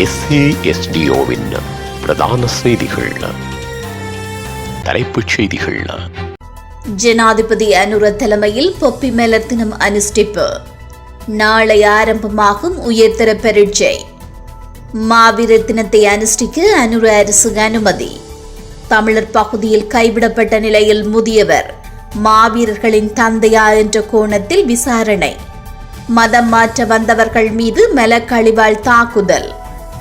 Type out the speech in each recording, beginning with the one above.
எஸ்ஏஎஸ்டிஓவின் பிரதான செய்திகள். தலைப்புச் செய்திகள். ஜனாதிபதி அனுர தலைமையில் பொப்பி மேலர் தினம் அனுஷ்டிப்பு. நாளை ஆரம்பமாகும் உயர்தர பரீட்சை. மாவீரர் தினத்தை அனுஷ்டிக்க அனுர அரசு அனுமதி. தமிழர் பகுதியில் கைவிடப்பட்ட நிலையில் முதியவர் மாவீரர்களின் தந்தையா என்ற கோணத்தில் விசாரணை. மதம் மாற்ற வந்தவர்கள் மீது மலக்கழிவால் தாக்குதல்.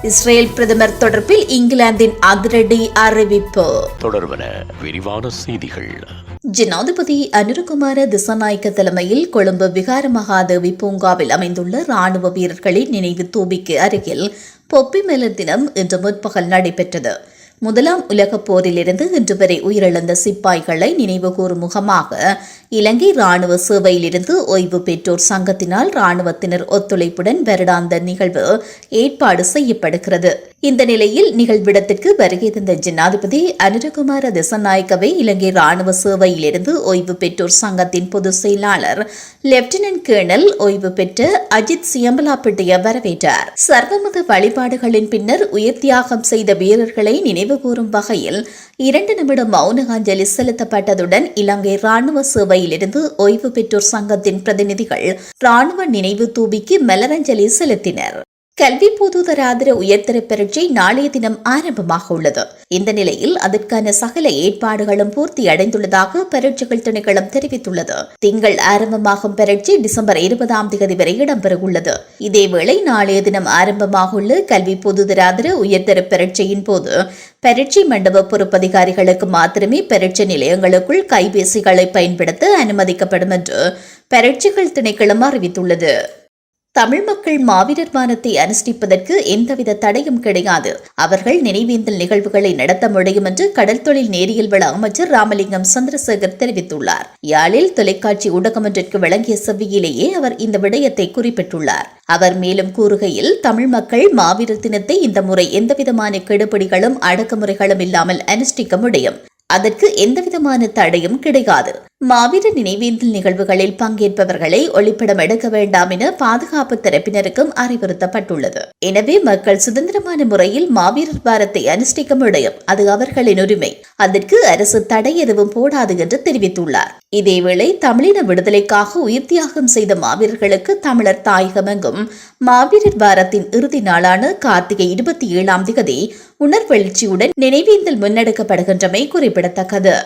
இஸ்ரேல் பிரதமர் தொடர்பில் இங்கிலாந்தின் அதிரடி அறிவிப்பு. தொடர்பன விரிவான செய்திகள். ஜனாதிபதி அனுரகுமார திசநாயக்க தலைமையில் கொழும்பு விகார மகாதேவி பூங்காவில் அமைந்துள்ள ராணுவ வீரர்களின் நினைவு தூபிக்கு அருகில் பொப்பி மலர் தினம் இன்று முற்பகல் நடைபெற்றது. முதலாம் உலகப் போரிலிருந்து இன்று வரை உயிரிழந்த சிப்பாய்களை நினைவுகூறும் முகமாக இலங்கை ராணுவ சேவையிலிருந்து ஓய்வு பெற்றோர் சங்கத்தினால் ராணுவத்தினர் ஒத்துழைப்புடன் வருடாந்த நிகழ்வு ஏற்பாடு செய்யப்படுகிறது. இந்த நிலையில் நிகழ்விடத்திற்கு வருகை தந்த ஜனாதிபதி அனுரகுமார திசநாயக்கவை இலங்கை ராணுவ சேவையிலிருந்து ஓய்வு பெற்றோர் சங்கத்தின் பொதுச் செயலாளர் லெப்டினன்ட் கேர்னல் ஓய்வு பெற்ற அஜித் சியம்பலாப்பட்டிய வரவேற்றார். சர்வமத வழிபாடுகளின் பின்னர் உயிர் தியாகம் செய்த வீரர்களை நினைவுகூரும் வகையில் இரண்டு நிமிட மௌன அஞ்சலி செலுத்தப்பட்டதுடன் இலங்கை ராணுவ சேவையிலிருந்து ஓய்வு பெற்றோர் சங்கத்தின் பிரதிநிதிகள் ராணுவ நினைவு தூபிக்கு மலரஞ்சலி செலுத்தினர். கல்வி பொதுதராதர உயர்தர பரீட்சை நாளைய தினம் ஆரம்பமாக உள்ளது. இந்த நிலையில் அதற்கான சகல ஏற்பாடுகளும் பூர்த்தி அடைந்துள்ளதாக பரீட்சைகள் திணைக்களம் தெரிவித்துள்ளது. திங்கள் ஆரம்பமாகும் பரீட்சை டிசம்பர் இருபதாம் தேதி வரை இடம்பெறவுள்ளது. இதேவேளை நாளைய தினம் ஆரம்பமாக உள்ள கல்வி பொதுதராதர உயர்தர பரீட்சையின் போது பரீட்சை மண்டப பொறுப்பதிகாரிகளுக்கு மாத்திரமே பரீட்சை நிலையங்களுக்குள் கைபேசிகளை பயன்படுத்த அனுமதிக்கப்படும் என்று பரீட்சைகள் திணைக்களம் அறிவித்துள்ளது. தமிழ் மக்கள் மாவீரர் வானத்தை அனுஷ்டிப்பதற்கு எந்தவித தடையும் கிடையாது. அவர்கள் நினைவேந்தல் நிகழ்வுகளை நடத்த முடியும் என்று கடல் தொழில் நேரியல் வள அமைச்சர் ராமலிங்கம் சந்திரசேகர் தெரிவித்துள்ளார். யாழில் தொலைக்காட்சி ஊடகம் ஒன்றிற்கு வழங்கிய செவ்வியிலேயே அவர் இந்த விடயத்தை குறிப்பிட்டுள்ளார். அவர் மேலும் கூறுகையில் தமிழ் மக்கள் மாவீரர் தினத்தை இந்த முறை எந்தவிதமான கெடுபிடிகளும் அடக்குமுறைகளும் இல்லாமல் அனுஷ்டிக்க முடியும். அதற்கு எந்தவிதமான தடையும் கிடையாது. மாவீர நினைவேந்தல் நிகழ்வுகளில் பங்கேற்பவர்களை ஒளிப்படம் எடுக்க வேண்டாம் என பாதுகாப்பு தரப்பினருக்கும் அறிவுறுத்தப்பட்டுள்ளது. எனவே மக்கள் சுதந்திரமான முறையில் மாவீரர் வாரத்தை அனுஷ்டிக்க முடியும் அது அவர்களின் உரிமை. அதற்கு அரசு தடை எதுவும் போடாது என்று தெரிவித்துள்ளார். இதேவேளை தமிழின விடுதலைக்காக உயிர் தியாகம் செய்த மாவீரர்களுக்கு தமிழர் தாயகமெங்கும் மாவீரர் வாரத்தின் இறுதி நாளான கார்த்திகை இருபத்தி ஏழாம் திகதி உணர்வெழுச்சியுடன் நினைவேந்தல் முன்னெடுக்கப்படுகின்றமை குறிப்பிடத்தக்கது.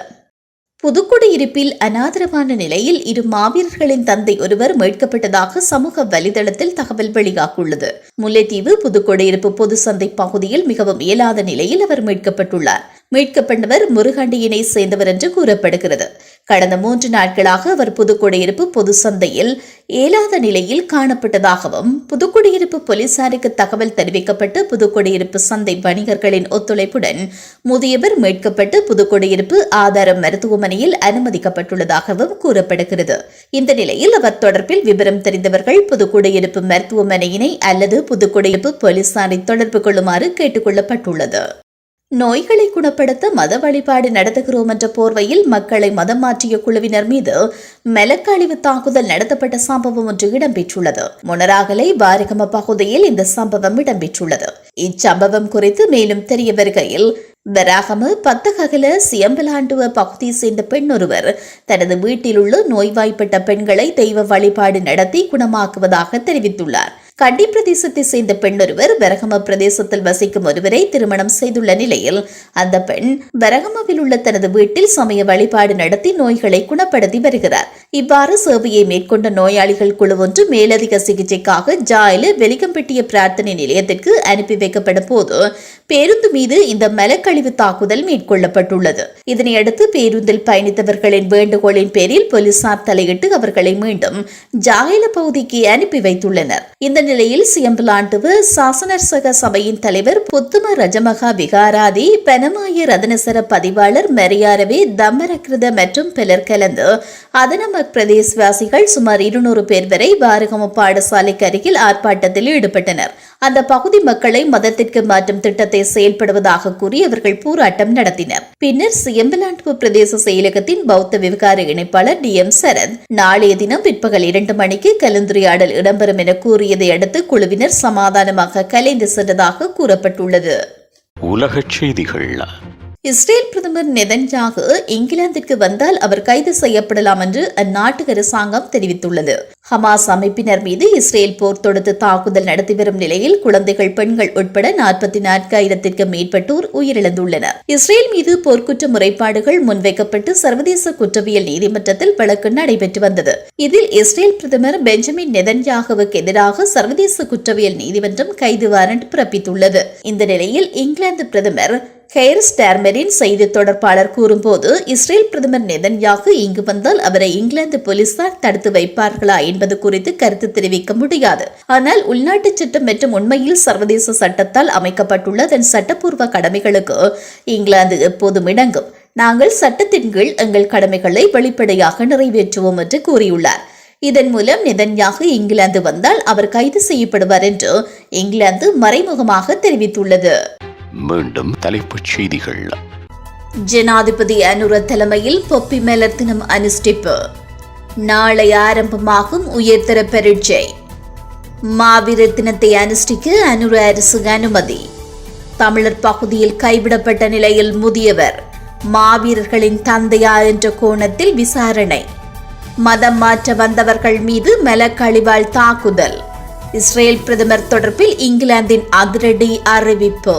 புதுக்குடியிருப்பில் அனாதரமான நிலையில் இரு மாவீரர்களின் தந்தை ஒருவர் மீட்கப்பட்டதாக சமூக வலைதளத்தில் தகவல் வெளியாகியுள்ளது. முல்லைத்தீவு புதுக்குடியிருப்பு பொது சந்தை பகுதியில் மிகவும் இயலாத நிலையில் அவர் மீட்கப்பட்டுள்ளார். மீட்கப்பட்டவர் முருகண்டியினை சேர்ந்தவர் என்று கூறப்படுகிறது. கடந்த மூன்று நாட்களாக அவர் புதுக்குடியிருப்பு பொது சந்தையில் இயலாத நிலையில் காணப்பட்டதாகவும் புதுக்குடியிருப்பு போலீசாருக்கு தகவல் தெரிவிக்கப்பட்டு புதுக்குடியிருப்பு சந்தை வணிகர்களின் ஒத்துழைப்புடன் முதியவர் மீட்கப்பட்டு புதுக்குடியிருப்பு ஆதாரம் மருத்துவமனையில் அனுமதிக்கப்பட்டுள்ளதாகவும் கூறப்படுகிறது. இந்த நிலையில் அவர் தொடர்பில் விவரம் தெரிந்தவர்கள் புதுக்குடியிருப்பு மருத்துவமனையினை அல்லது புதுக்குடியிருப்பு போலீசாரை தொடர்பு கொள்ளுமாறு கேட்டுக் கொள்ளப்பட்டுள்ளது. நோய்களை குணப்படுத்த மத வழிபாடு நடத்துகிறோம் என்ற போர்வையில் மக்களை மதம் மாற்றிய குழுவினர் மீது மெலக்கழிவு தாக்குதல் நடத்தப்பட்ட சம்பவம் ஒன்று இடம்பெற்றுள்ளது. முனராகலை பாரகம பகுதியில் இந்த சம்பவம் இடம்பெற்றுள்ளது. இச்சம்பவம் குறித்து மேலும் தெரிய வருகையில் வராகம பத்தகல சியம்பலாண்டுவ பகுதியை சேர்ந்த பெண் ஒருவர் தனது வீட்டில் உள்ள நோய்வாய்ப்பட்ட பெண்களை தெய்வ வழிபாடு நடத்தி குணமாக்குவதாக தெரிவித்துள்ளார். கண்டி பிரதேசத்தை சேர்ந்த பெண்ணொருவர் வரகம பிரதேசத்தில் வசிக்கும் ஒருவரை திருமணம் செய்துள்ள நிலையில் அந்த பெண் வரகமவில் உள்ள தனது வீட்டில் சமய வழிபாடு நடத்தி நோய்களை குணப்படுத்தி வருகிறார். இவ்வாறு சேவையை மேற்கொண்ட நோயாளிகள் குழு ஒன்று மேலதிக சிகிச்சைக்காக ஜாயில வெலிகம்பெட்டிய பிரார்த்தனை நிலையத்திற்கு அனுப்பி வைக்கப்படும் போது பேருந்து மீது இந்த மலக்கழிவு தாக்குதல் மேற்கொள்ளப்பட்டுள்ளது. இதனையடுத்து பேருந்தில் பயணித்தவர்களின் வேண்டுகோளின் பேரில் போலீசார் தலையிட்டு அவர்களை மீண்டும் ஜாயில பகுதிக்கு அனுப்பி வைத்துள்ளனர். இந்த நிலையில் சியம்பலாண்டுவ சாசனர்சக சபையின் தலைவர் புத்தும ரஜமகா விகாராதி பெனமாய ரதனசர பதிவாளர் மெரியாரவே தம்மரகிருத மற்றும் பலர் கலந்து அதனமக் பிரதேசவாசிகள் சுமார் இருநூறு பேர் வரை பாரகம பாடசாலைக்கு அருகில் ஆர்ப்பாட்டத்தில் ஈடுபட்டனர். அந்த பகுதி மக்களை மதத்திற்கு மாற்றும் திட்டத்தை செயல்படுவதாக கூறி அவர்கள் போராட்டம் நடத்தினர். பின்னர் சியம்பலாண்டு பிரதேச செயலகத்தின் பௌத்த விவகார இணைப்பாளர் டி எம் சரத் நாளைய தினம் பிற்பகல் இரண்டு மணிக்கு கலந்துரையாடல் இடம்பெறும் என கூறியதை அடுத்து குழுவினர் சமாதானமாக கலைந்து சென்றதாக கூறப்பட்டுள்ளது. உலகச் செய்திகள். இஸ்ரேல் பிரதமர் நெதன்யாகு இங்கிலாந்திற்கு வந்தால் அவர் கைது செய்யப்படலாம் என்று அந்நாட்டு அரசாங்கம் தெரிவித்துள்ளது. ஹமாஸ் அமைப்பினர் மீது இஸ்ரேல் போர் தொடுத்து தாக்குதல் நடத்தி வரும் நிலையில் குழந்தைகள் பெண்கள் உட்பட நாற்பத்தி நான்காயிரத்திற்கும் மேற்பட்டோர் உயிரிழந்துள்ளனர். இஸ்ரேல் மீது போர்க்குற்ற முறைப்பாடுகள் முன்வைக்கப்பட்டு சர்வதேச குற்றவியல் நீதிமன்றத்தில் வழக்கு நடைபெற்று வந்தது. இதில் இஸ்ரேல் பிரதமர் பெஞ்சமின் நெதன்யாகுவுக்கு எதிராக சர்வதேச குற்றவியல் நீதிமன்றம் கைது வாரண்ட் பிறப்பித்துள்ளது. இந்த நிலையில் இங்கிலாந்து பிரதமர் கெயர் ஸ்டார்மரின் செய்தி தொடர்பாளர் கூறும்போது இஸ்ரேல் பிரதமர் நெதன்யாகு இங்கு வந்தால் அவரை இங்கிலாந்து போலீசார் தடுத்து வைப்பார்களா என்பது குறித்து கருத்து தெரிவிக்க முடியாது. ஆனால் உள்நாட்டு சட்டம் மற்றும் உண்மையில் சர்வதேச சட்டத்தால் அமைக்கப்பட்டுள்ள அதன் சட்டப்பூர்வ கடமைகளுக்கு இங்கிலாந்து எப்போதும் இணங்கும். நாங்கள் சட்டத்தின் கீழ் எங்கள் கடமைகளை வெளிப்படையாக நிறைவேற்றுவோம் என்று கூறியுள்ளார். இதன் மூலம் நெதன்யாகு இங்கிலாந்து வந்தால் அவர் கைது செய்யப்படுவார் என்று இங்கிலாந்து மறைமுகமாக தெரிவித்துள்ளது. மீண்டும் தலைப்புச் செய்திகள். ஜனாதிபதி அனுர தலைமையில் பொப்பி மேலர் தினம் அனுஷ்டிப்பு. நாளை ஆரம்பமாகும் உயர்தர பரீட்சை. மாவீர தினத்தை அனுஷ்டிக்க அனுர அரசு அனுமதி. தமிழர் பகுதியில் கைவிடப்பட்ட நிலையில் முதியவர் மாவீரர்களின் தந்தையா என்ற கோணத்தில் விசாரணை. மதம் மாற்ற வந்தவர்கள் மீது மலக்கழிவால் தாக்குதல். இஸ்ரேல் பிரதமர் தொடர்பில் இங்கிலாந்தின் அதிரடி அறிவிப்பு.